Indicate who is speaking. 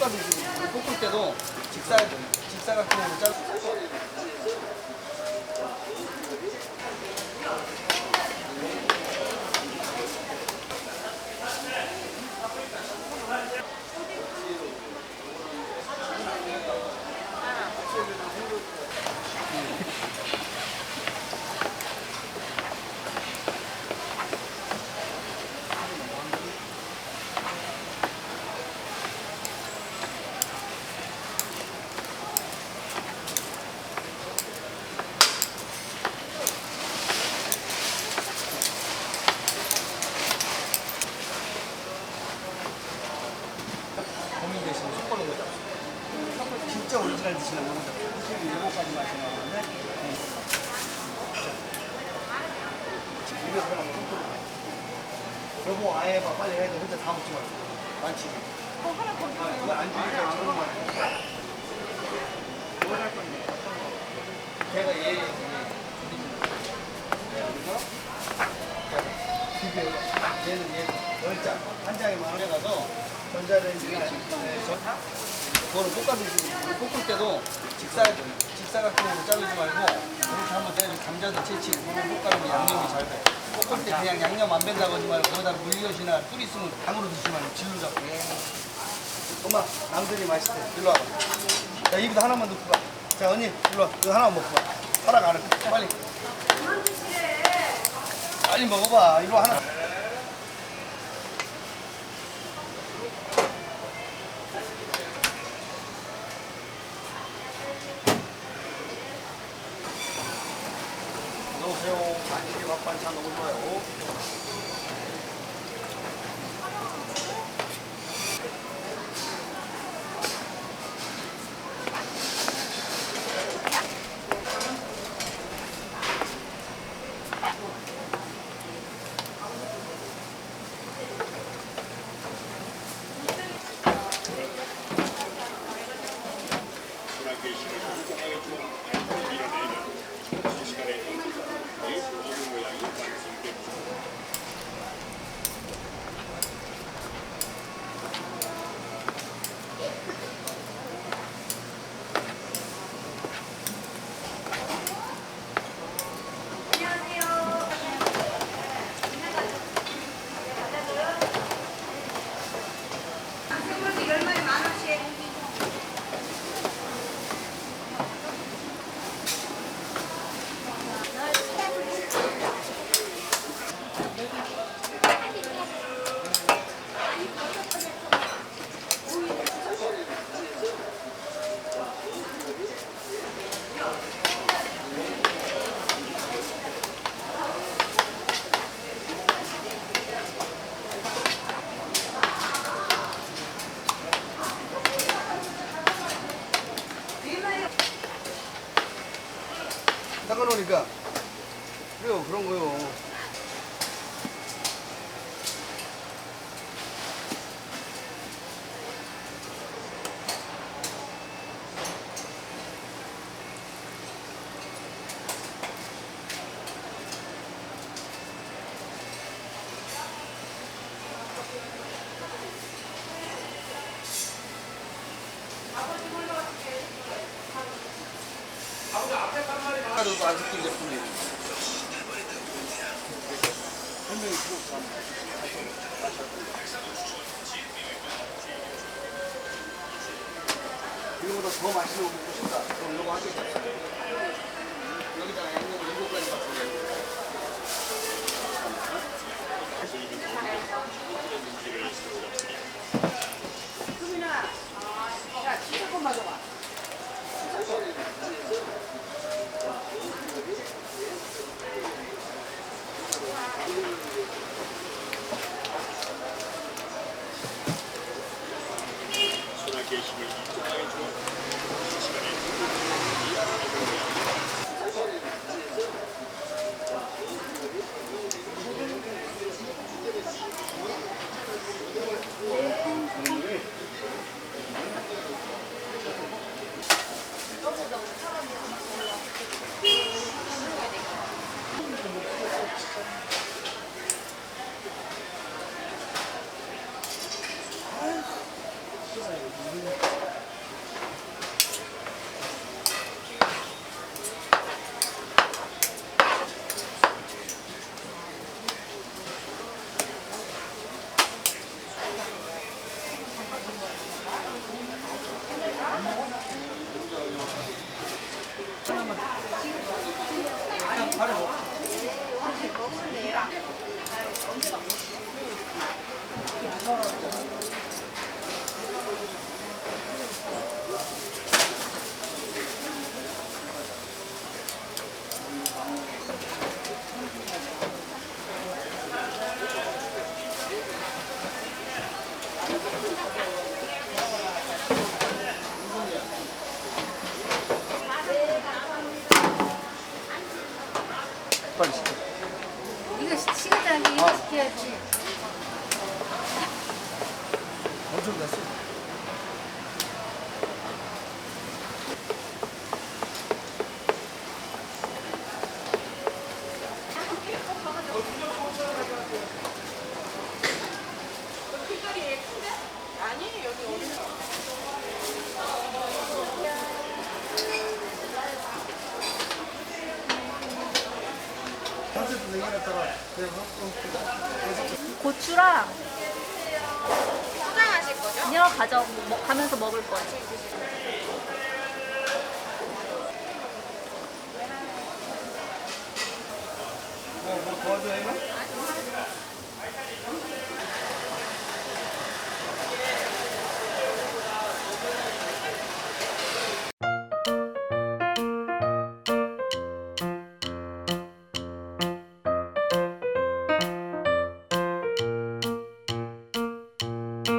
Speaker 1: 볶아주시고 볶을 때도 직사 직사각형으로 잘. 고민 되시면 속보는 거죠. 진짜 오리지널 드시는 거는 나오는데 이거 하나 속보는 여보 아예 해봐 빨리 해야 돼 혼자 다 먹지 말고 많지
Speaker 2: 어, 하나 더
Speaker 1: 아, 이거 안 주니까 안 먹는 거야 뭘할 건데 걔가 얘 얘, 그래서 비벼 얘는 얘 열장 한 장에 만 원에 가서 전자레인지나 네, 전 그거를 볶아주시고 볶을 때도 직사 직사각형으로 자르지 말고 이렇게 한번 때려 감자도 채치 그거 볶아면 양념이 잘 돼. 볶을 때 그냥 양념 안 뺀다거지 말고 거기다 물엿이나 꿀 있으면 드시지 말고 질로 잡고. 엄마 남들이 맛있대. 일로 와봐. 자 입에다 하나만 넣고 가. 자 언니 일로 와. 이거 하나만 먹고 가. 할게. 빨리. 빨리 먹어봐. 이거 하나. 안녕하세요. 반찬 좋아요. 닦아놓으니까 그래요 그런 거요. 하루도 아직도 제품이에요. 분명히 그거 이거보다 더 맛있는 거 먹고 싶다. 그럼 이거 하겠다. 여기다가 양념 일곱 가지 いいですか? 빨리 시켜.
Speaker 3: 이거 시- 시간장이 이거 시켜야지.
Speaker 1: 엄청 났어. 컨셉 내기했다가 그냥 어,
Speaker 3: 고추랑 포장하실 거죠? 아니요, 가져 먹- 가면서 먹을 거예요.
Speaker 1: 뭐, 뭐 도와줘야 이거?